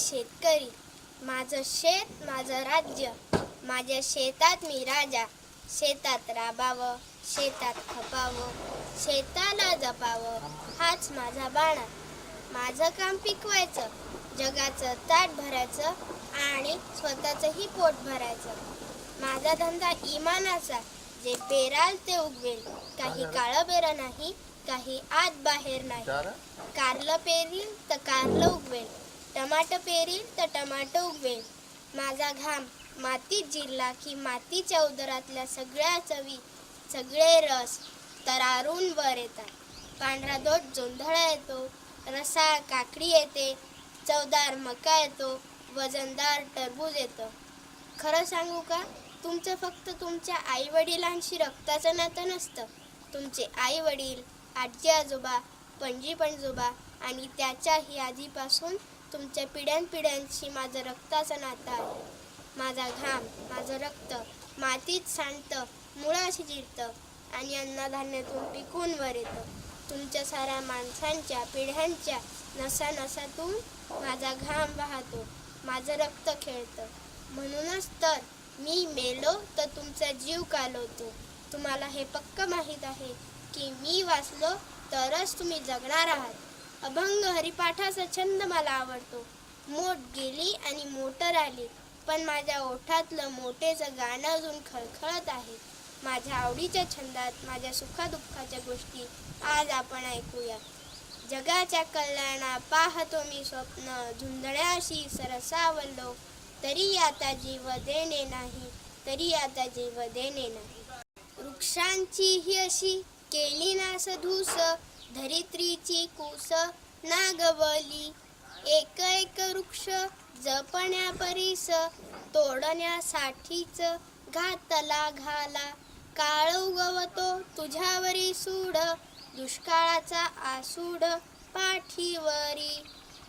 शेतकरी. माझं शेत माझं राज्य. माझ्या शेतात मी राजा. शेतात राबावं शेतात खपावं शेताला जपावं हाच माझा बाणा. माझं काम पिकवायचं जगाचं ताट भरायचं आणि स्वतःचंही पोट भरायचं. माझा धंदा इमानाचा जे पेराल ते उगवेल. काही काळं बेरं नाही काही आत बाहेर नाही. कारलं पेरील तर कारलं उगवेल. टमाट पेरील तर टमाटो उगवेल. माझा घाम मातीत जिरला की मातीच्या उदरातल्या सगळ्या चवी सगळे रस तरारून वर येतात. पांढरा दोट जोंधळा येतो रसाळ काकडी येते चवदार मका येतो वजनदार टरबूज येतं. खरं सांगू का? तुमचं फक्त तुमच्या आई वडिलांशी रक्ताचं नातं नसतं. तुमचे आई वडील आजी आजोबा पणजी पणजोबा आणि त्याच्याही आधीपासून तुमच्या पिढ्यानपिढ्यांशी माझं रक्ताचा नाता आहे माझा घाम माझं रक्त मातीत सांडतं मुळाशी जिरतं आणि अन्नधान्यातून पिकून वर येतं. तुमच्या साऱ्या माणसांच्या पिढ्यांच्या नसा नसातून माझा घाम वाहतो माझं रक्त खेळतं. म्हणूनच तर मी मेलो तर तुमचा जीव कालवतो. तुम्हाला हे पक्क माहीत आहे की मी वाचलो तरच तुम्ही जगणार आहात. अभंग हरिपाठाचा छंद मला आवडतो. मोठ गेली आणि मोटर आली पण माझ्या ओठातलं मोठेचं गाणं अजून खळखळत आहे. माझ्या आवडीच्या छंदात माझ्या सुखादुःखाच्या गोष्टी आज आपण ऐकूया. जगाच्या कल्याणा पाहतो मी स्वप्न झुंजण्याशी सरसावलो तरी आता जीव देणे नाही तरी आता जीव देणे नाही. वृक्षांची ही अशी केली नास धूस धरित्रीची कुस नागवली. एक एक वृक्ष जपण्या परीस तोडण्यासाठीच घातला घाला. काळ उगवतो तुझ्यावरी सूड दुष्काळाचा आसूड पाठीवरी.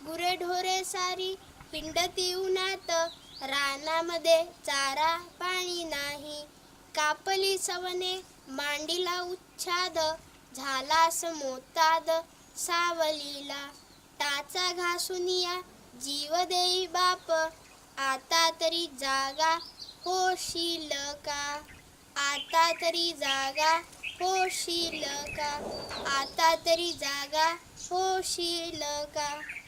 गुरेढोरे सारी पिंडती उन्हात रानामध्ये चारा पाणी नाही. कापली सवने मांडीला उच्छाद झालास मोताद सावलीला. टाचा घासुनिया जीव देई बाप आता तरी जागा होशील का आता तरी जागा होशील का आता तरी जागा होशील का